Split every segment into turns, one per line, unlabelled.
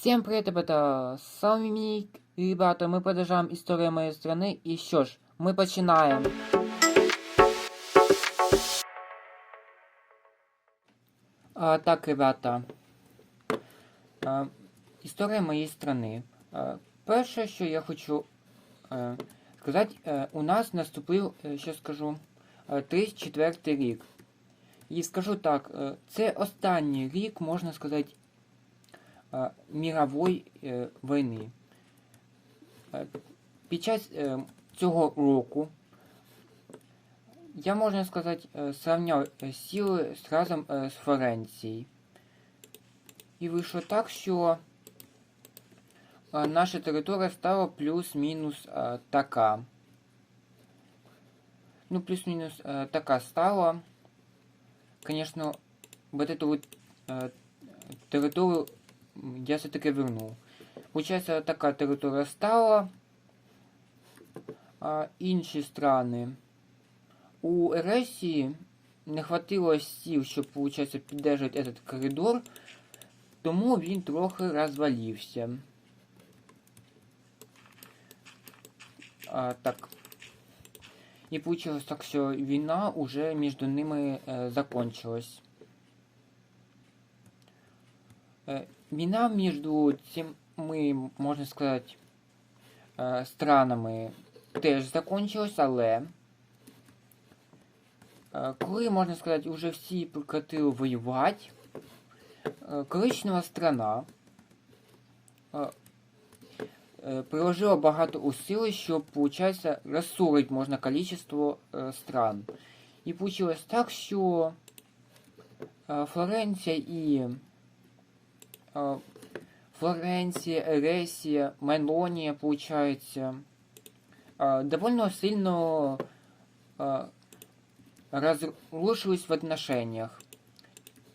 Всем привет, ребята! С вами Мик. И, Ребята, мы продолжаем историю моей страны. И що ж, мы починаем. А, так, ребята. А, історія моєї страни. А, перше, що я хочу е, сказати, е, у нас наступив, е, що скажу, е, 34 рік. І скажу так, е, це останній рік, можна сказати, е, мірової е, війни. Е, Під час е, цього року я, можна сказати, е, сравняв е, сили з разом е, з Флоренцією. І вийшло так, що е, наша територія стала плюс-мінус е, така. Ну, плюс-мінус е, така стала. Конечно, вот эту вот э, територію м, я все-таки вернув. Получається, така територія стала. А інші страни. У Ересії не хватило сил, щоб, получается, піддержати этот коридор, тому він трохи розвалився. А, так. И получилось так, что война уже между ними э, закончилась. Э, війна между цими, можна сказати, е, странами теж закончилась, але е, коли, можна сказати, уже всі прекратили воювати, е, коричнева страна приложила багато усилий, щоб, получается, розсорить можна количество стран. І получилось так, що Флоренція і э, Флоренция, Эресия, Мелония, получается, э, довольно сильно э, разрушились в отношениях.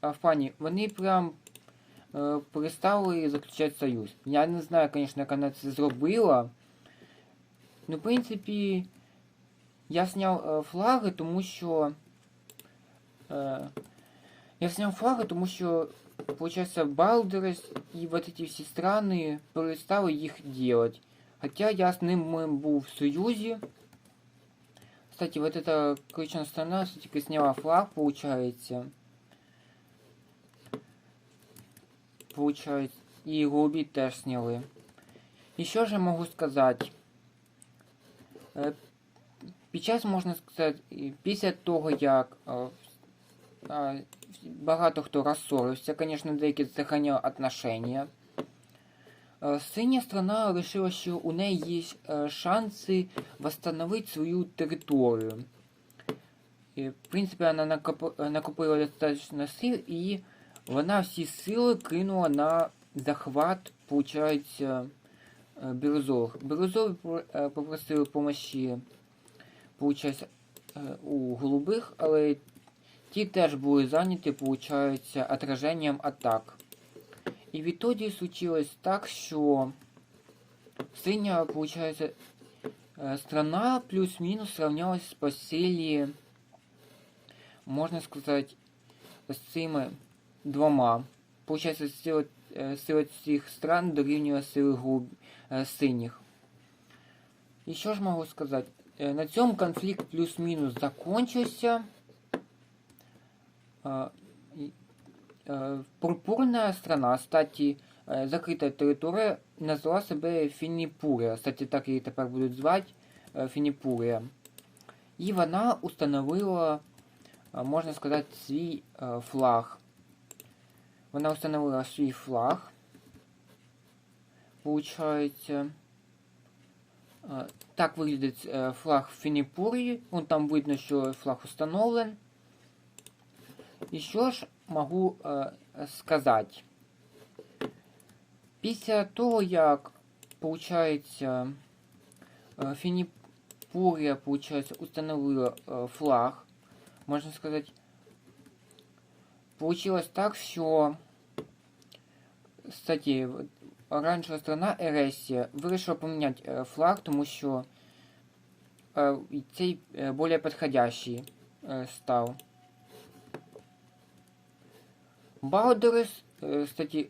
А в плані, вони прям е, перестали заключати союз. Я не знаю, звісно, як вона це зробила. Ну, в принципі, я зняв е, флаги, тому що. Е, я снял флаги, тому що, получается, Балдерес и вот эти все страны перестали их делать. Хотя я с ним был в союзе. Кстати, вот эта коричневая страна все-таки сняла флаг, получается. Получается. И голуби теж сняли. Еще же могу сказать. е, Під час, можна сказати, і після того, як е, е, багато хто розсорився, звісно, деякі сохраняли отношения. Е, Синя страна вирішила, що у неї є е, шанси восстановити свою територію. І, в принципі, вона накопила достатньо сил, і вона всі сили кинула на захват, получається, е, бірюзових. Бірюзові попросили е, у голубих, але Ті теж були зайняті, получається, отраженням атак. І відтоді случилось так, що синя, получається, е, страна плюс-мінус сравнялась по силі, можна сказати, з цими двома. Получається, сила, е, сила цих стран дорівнює сили голуб, е, синіх. І що ж можу сказати? Е, На цьому конфлікт плюс-мінус закончився. А, э, Пурпурная страна, кстати, э, закрита територія, назвала себе Фініпурія. Кстати, так її тепер будуть звати е, Фініпурія. І вона установила, е, можна сказати, свій е, флаг. Вона установила свій флаг. Получається. е, Так виглядить е, флаг Фініпурії. Вон там видно, що флаг установлен. Що ж можу е, сказати? Після того, як получається, е, Фініпурія, получається, установила е, флаг, можна сказати, получилось так, що, кстати, оранжева страна Ересія вирішила поміняти е, флаг, тому що е, цей е, більш підходящий е, став. Баудерес, е, кстати,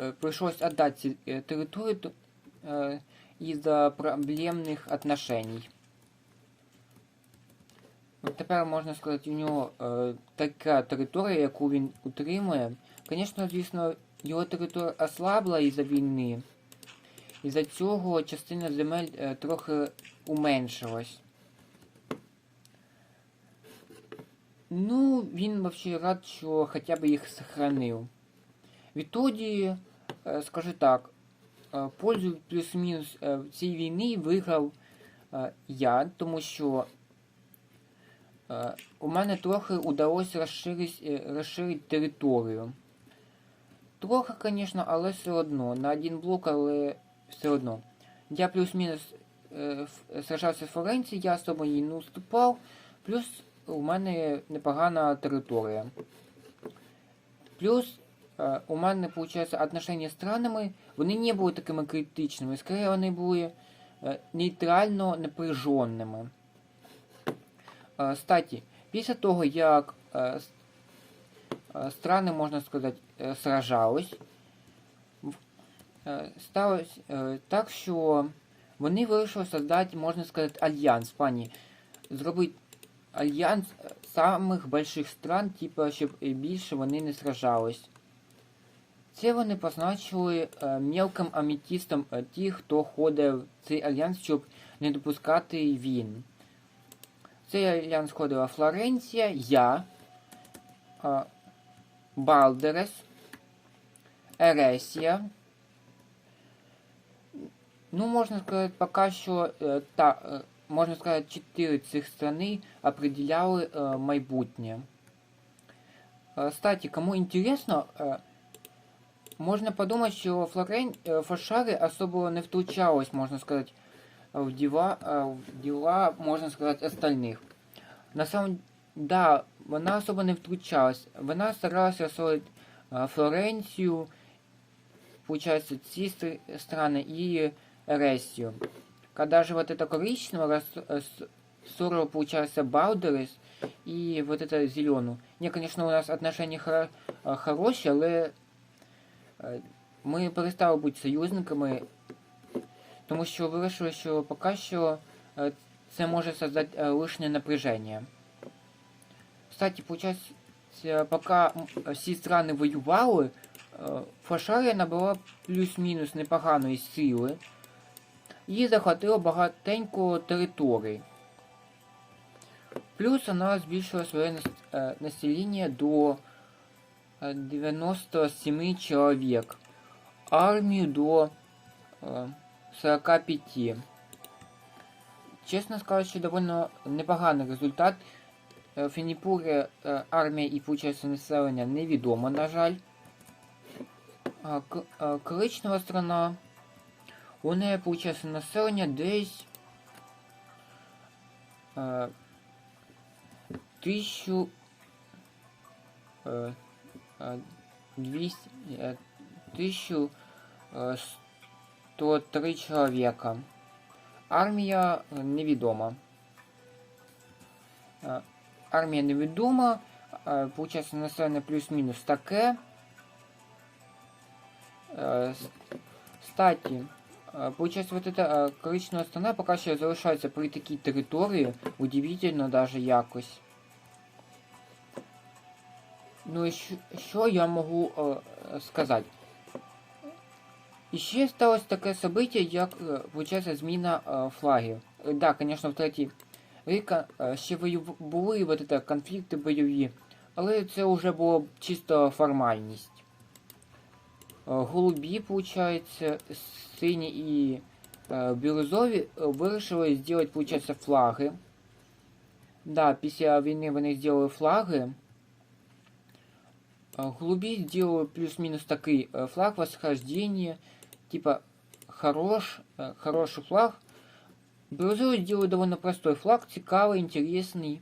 е, пришлось отдать е, е, із-за проблемних отношений. От тепер можна сказати, у нього е, така територія, яку він утримує. Звісно, звісно, його територія ослабла із-за війни. Із-за цього частина земель е, трохи уменшилась. Ну, він взагалі рад, що хоча б їх сохранив. Відтоді, е, скажу так, е, пользу плюс-мінус е, в цій війні виграв я, тому що у мене трохи удалося розширити, розширити територію. Трохи, звісно, але все одно. На один блок, але все одно. Я плюс-мінус сражався з Флоренцією, я особо їй не уступав. Плюс у мене непогана територія. Плюс е, у мене, виходить, отношення з странами, вони не були такими критичними, скоріше вони були е, нейтрально напряженими. Е, Кстати, після того, як страни, можна сказати, сражались, сталося так, що вони вирішили создати, можна сказати, альянс в плані зробити альянс е, самих больших стран, типу, щоб більше вони не сражались. Це вони позначили е, мелким аметістом е, ті, хто ходить в цей альянс, щоб не допускати війн. В цей альянс входила Флоренція, я, е, Балдерес, Ересія. Ну, можна сказати, поки що е, та, е, можна сказати, чотири цих страни определяли майбутнє. Е, Кстати, кому интересно, е, можна подумати, що Флорен... е, Фошари особо не втручалась, можна сказати, в дела, е, в дела, можна сказати, остальних. На самом да, вона особо не втручалась. Вона старалася освоїти Флоренцію, получается, ці стр- страны и Эресию. Когда же вот это коричневое рас- э, с- ссорило, получается, Балдерис и вот это зеленую. Не, конечно, у нас отношения хоро- э, хороші, але е, ми перестали бути союзниками, тому що вирішили, що поки що е, це може создати е, лишнє напряження. Кстати, получается, поки м, всі страни воювали, е, Фашарія набрала плюс-мінус непоганої сили і захватила багатенько територій. Плюс вона збільшила своє е, населення до е, 97 чоловік, армію до е, 45. Чесно скажу, що довольно непоганий результат. Е, В Фініпурі е, армія і получається населення невідомо, на жаль. Коричнева страна. У неї получається населення десь е, тисячу е, е, е, чоловіка. Армія невідома. Армія невідома. Получається населення плюс-мінус таке. С- Кстати, э, получается, вот эта э, коричнева страна пока що залишається при такій території, удивительно даже якось. Ну і що, що я можу е, е, сказати? І ще сталося таке событие, як, е, получається, зміна е, флагів. Е, Да, конечно, в третій рік е, ще вою... були вот это, конфлікти бойові, але це вже було чисто формальність. Е, Голубі, получается, сині і е, бірюзові е, вирішили зробити, получается, флаги. Да, після війни вони зробили флаги. Е, Голубі зробили плюс-мінус такий е, флаг восхождения. Типа, хорош, е, хороший флаг. Бірюзові зробили довольно простой флаг, цікавий, интересный.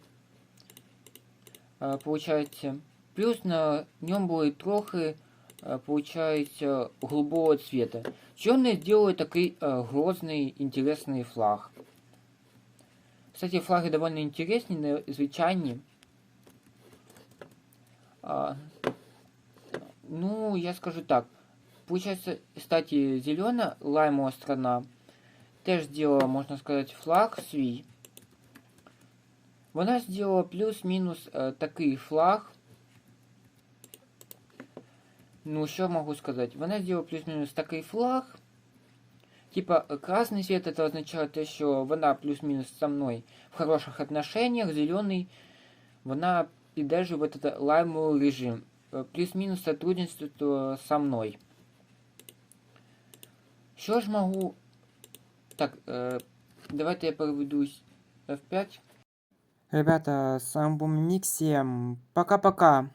Е, Получается. Плюс на ньому були трохи э, получается голубого цвета. Черный сделали такой э, грозный, интересный флаг. Кстати, флаги довольно интересные, звичайні. А, ну, я скажу так. получается, кстати, зелена лаймовая страна теж сделала, можно сказать, флаг свій. Вона сделала плюс-мінус е, такий флаг. Ну, що можу сказати? Вона сделала плюс-мінус такий флаг. Типа, красный цвет это означает те, що вона плюс-мінус со мной в хороших отношениях, зеленый вона піддержує этот лаймовий режим. Е, Плюс-мінус сотрудничество со мной. Що ж могу... Так, е, давайте я переведусь F5.
Ребята, с вами был Микси. Пока-пока.